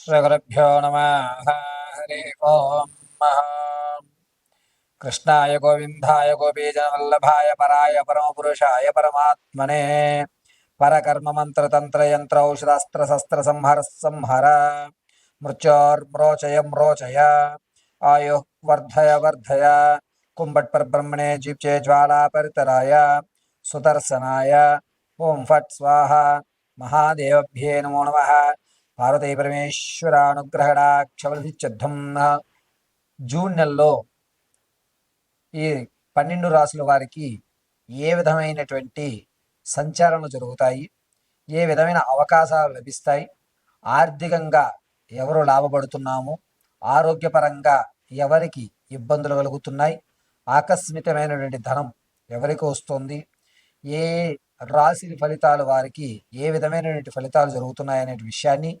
श्रीगुरुभ्यो नमः। हरि ओम् कृष्णाय गोविन्दाय गोपीजनवल्लभाय पराय परमपुरुषाय परमात्मने। संहर। मृत्योर्म्रोचय, म्रोचय। आयुः वर्धय वर्धय। कुम्भट्परब्रह्मणे जीप्चे ज्वालापरितराय। सुदर्शनाय। ॐ फट् स्वाहा। महादेवभ्ये नमो नमः। పార్వతీ పరమేశ్వర జూన్ నెలలో ఈ పన్నెండు రాసుల వారికి ఏ విధమైనటువంటి సంచారాలు జరుగుతాయి? ఏ విధమైన అవకాశాలు లభిస్తాయి? ఆర్థికంగా ఎవరు లాభపడుతున్నాము? ఆరోగ్యపరంగా ఎవరికి ఇబ్బందులు కలుగుతున్నాయి? ఆకస్మికమైనటువంటి ధనం ఎవరికి వస్తుంది? ఏ రాశి ఫలితాలు వారికి ఏ విధమైనటువంటి ఫలితాలు జరుగుతున్నాయి అనే విషయాన్ని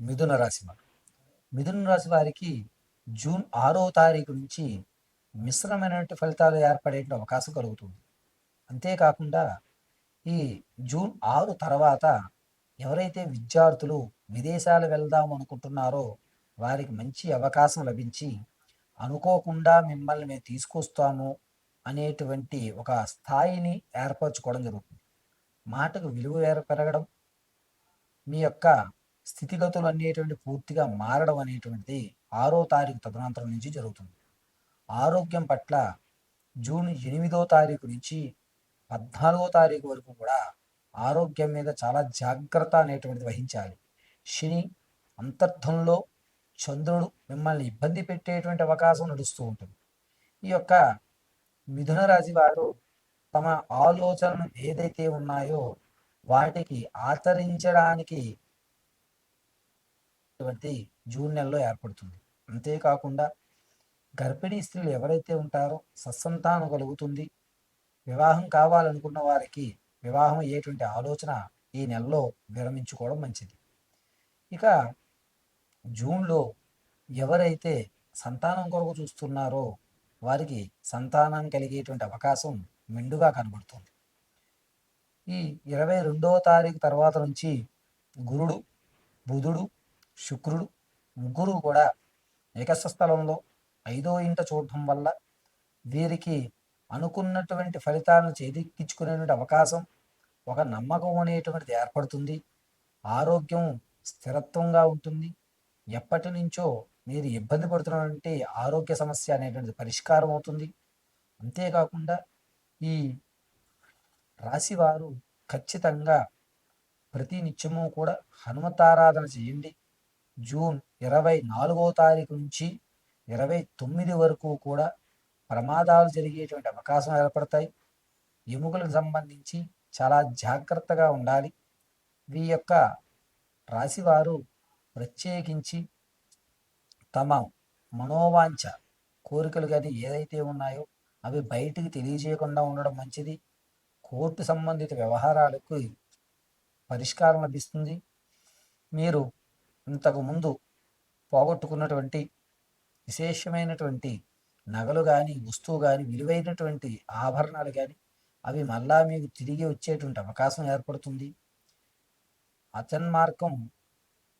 మిథున రాశి వారు. మిథున రాశి వారికి జూన్ ఆరో తారీఖు నుంచి మిశ్రమైనటువంటి ఫలితాలు ఏర్పడే అవకాశం కలుగుతుంది. అంతేకాకుండా ఈ జూన్ ఆరు తర్వాత ఎవరైతే విద్యార్థులు విదేశాలు వెళ్దాం అనుకుంటున్నారో వారికి మంచి అవకాశం లభించి అనుకోకుండా మిమ్మల్ని మేము తీసుకొస్తాము అనేటువంటి ఒక స్థాయిని ఏర్పరచుకోవడం జరుగుతుంది. మాటకు విలువ ఏర పెరగడం మీ యొక్క స్థితిగతులు అనేటువంటి పూర్తిగా మారడం అనేటువంటిది ఆరో తారీఖు తదనంతరం నుంచి జరుగుతుంది. ఆరోగ్యం పట్ల జూన్ ఎనిమిదో తారీఖు నుంచి పద్నాలుగో తారీఖు వరకు కూడా ఆరోగ్యం మీద చాలా జాగ్రత్త అనేటువంటిది వహించాలి. శని అంతర్థంలో చంద్రుడు మిమ్మల్ని ఇబ్బంది పెట్టేటువంటి అవకాశం నడుస్తూ ఉంటుంది. ఈ యొక్క మిథున రాశి వారు తమ ఆలోచనలు ఏదైతే ఉన్నాయో వాటికి ఆచరించడానికి జూన్ నెలలో ఏర్పడుతుంది. అంతేకాకుండా గర్భిణీ స్త్రీలు ఎవరైతే ఉంటారో సత్సంతానం కలుగుతుంది. వివాహం కావాలనుకున్న వారికి వివాహం అయ్యేటువంటి ఆలోచన ఈ నెలలో విరమించుకోవడం మంచిది. ఇక జూన్లో ఎవరైతే సంతానం కొరకు చూస్తున్నారో వారికి సంతానం కలిగేటువంటి అవకాశం మెండుగా కనబడుతుంది. ఈ ఇరవై రెండవ తారీఖు తర్వాత నుంచి గురుడు బుధుడు శుక్రుడు ముగ్గురు కూడా ఏకస్థ స్థలంలో ఐదో ఇంట చూడటం వల్ల వీరికి అనుకున్నటువంటి ఫలితాలను చేదిక్కించుకునేటువంటి అవకాశం ఒక నమ్మకం అనేటువంటిది ఏర్పడుతుంది. ఆరోగ్యం స్థిరత్వంగా ఉంటుంది. ఎప్పటి నుంచో మీరు ఇబ్బంది పడుతున్నటువంటి ఆరోగ్య సమస్య అనేటువంటిది పరిష్కారం అవుతుంది. అంతేకాకుండా ఈ రాశివారు ఖచ్చితంగా ప్రతి నిత్యము కూడా హనుమతారాధన చేయండి. జూన్ ఇరవై నాలుగో తారీఖు నుంచి ఇరవై తొమ్మిది వరకు కూడా ప్రమాదాలు జరిగేటువంటి అవకాశం ఏర్పడతాయి. ఎముకలకు సంబంధించి చాలా జాగ్రత్తగా ఉండాలి. వీ యొక్క రాశివారు ప్రత్యేకించి తమ మనోవాంఛ కోరికలు కానీ ఏదైతే ఉన్నాయో అవి బయటికి తెలియజేయకుండా ఉండడం మంచిది. కోర్టు సంబంధిత వ్యవహారాలకు పరిష్కారం లభిస్తుంది. మీరు ఇంతకు ముందు పోగొట్టుకున్నటువంటి విశేషమైనటువంటి నగలు కానీ వస్తువు కానీ విలువైనటువంటి ఆభరణాలు కానీ అవి మళ్ళా మీకు తిరిగి వచ్చేటువంటి అవకాశం ఏర్పడుతుంది. అతన్మార్గం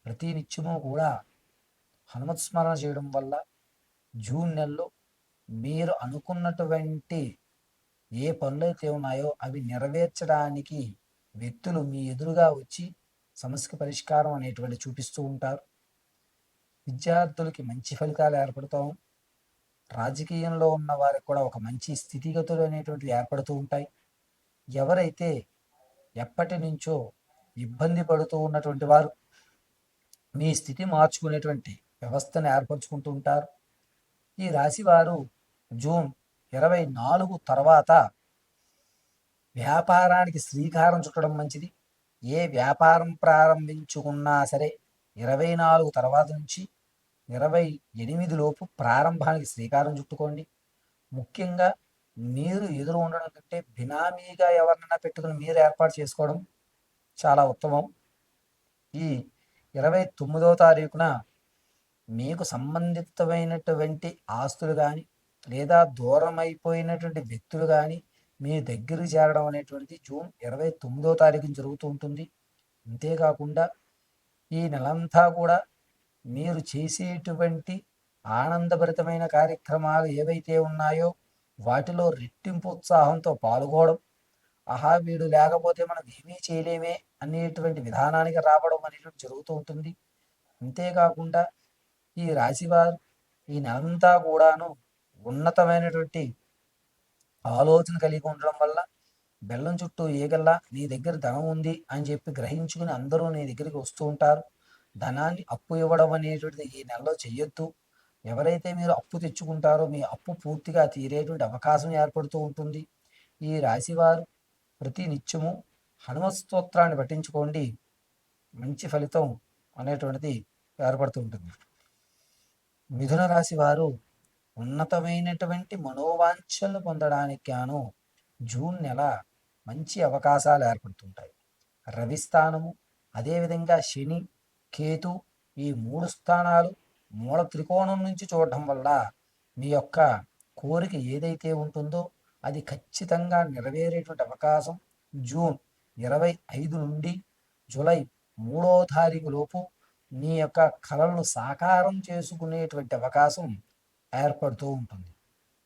ప్రతి నిత్యము కూడా హనుమత్ స్మరణ చేయడం వల్ల జూన్ నెలలో మీరు అనుకున్నటువంటి ఏ పనులైతే ఉన్నాయో అవి నెరవేర్చడానికి వ్యక్తులు మీ ఎదురుగా వచ్చి సమస్యకు పరిష్కారం అనేటువంటి చూపిస్తూ ఉంటారు. విద్యార్థులకి మంచి ఫలితాలు ఏర్పడతాం. రాజకీయంలో ఉన్న వారికి కూడా ఒక మంచి స్థితిగతులు అనేటువంటివి ఏర్పడుతూ ఉంటాయి. ఎవరైతే ఎప్పటి నుంచో ఇబ్బంది పడుతూ ఉన్నటువంటి వారు మీ స్థితి మార్చుకునేటువంటి వ్యవస్థను ఏర్పరచుకుంటూ ఉంటారు. ఈ రాశి వారు జూన్ ఇరవై నాలుగు తర్వాత వ్యాపారానికి శ్రీకారం చుట్టడం మంచిది. ఏ వ్యాపారం ప్రారంభించుకున్నా సరే ఇరవై నాలుగు తర్వాత నుంచి ఇరవై ఎనిమిది లోపు ప్రారంభానికి శ్రీకారం చుట్టుకోండి. ముఖ్యంగా మీరు ఎదురు ఉండడం కంటే బినామీగా ఎవరినైనా పెట్టుకుని మీరు ఏర్పాటు చేసుకోవడం చాలా ఉత్తమం. ఈ ఇరవై తొమ్మిదవ తారీఖున మీకు సంబంధితమైనటువంటి ఆస్తులు కానీ లేదా దూరం అయిపోయినటువంటి వ్యక్తులు కానీ మీ దగ్గర చేరడం అనేటువంటిది జూన్ ఇరవై తొమ్మిదో తారీఖున జరుగుతూ ఉంటుంది. అంతేకాకుండా ఈ నెలంతా కూడా మీరు చేసేటువంటి ఆనందభరితమైన కార్యక్రమాలు ఏవైతే ఉన్నాయో వాటిలో రెట్టింపు ఉత్సాహంతో పాల్గొనడం ఆహా వీడు లేకపోతే మనం ఏమీ చేయలేమే అనేటువంటి విధానానికి రావడం అనేటువంటి జరుగుతూ ఉంటుంది. అంతేకాకుండా ఈ రాశివారు ఈ నెలంతా కూడాను ఉన్నతమైనటువంటి ఆలోచన కలిగి ఉండడం వల్ల బెల్లం చుట్టూ ఏగల్లా నీ దగ్గర ధనం ఉంది అని చెప్పి గ్రహించుకుని అందరూ నీ దగ్గరికి వస్తూ ఉంటారు. ధనాన్ని అప్పు ఇవ్వడం అనేటువంటిది ఈ నెలలో చెయ్యొద్దు. ఎవరైతే మీరు అప్పు తెచ్చుకుంటారో మీ అప్పు పూర్తిగా తీరేటువంటి అవకాశం ఏర్పడుతూ ఉంటుంది. ఈ రాశివారు ప్రతి నిత్యము హనుమత్ స్తోత్రాన్ని పఠించుకోండి. మంచి ఫలితం అనేటువంటిది ఏర్పడుతూ ఉంటుంది. మిథున రాశి వారు ఉన్నతమైనటువంటి మనోవాంఛలు పొందడానికి గాను జూన్ నెల మంచి అవకాశాలు ఏర్పడుతుంటాయి. రవి స్థానము అదేవిధంగా శని కేతు ఈ మూడు స్థానాలు మూల త్రికోణం నుంచి చూడటం వల్ల మీ యొక్క కోరిక ఏదైతే ఉంటుందో అది ఖచ్చితంగా నెరవేరేటువంటి అవకాశం జూన్ ఇరవై ఐదు నుండి జూలై మూడో తారీఖు లోపు మీ యొక్క కళలను సాకారం చేసుకునేటువంటి అవకాశం ఏర్పడుతూ ఉంటుంది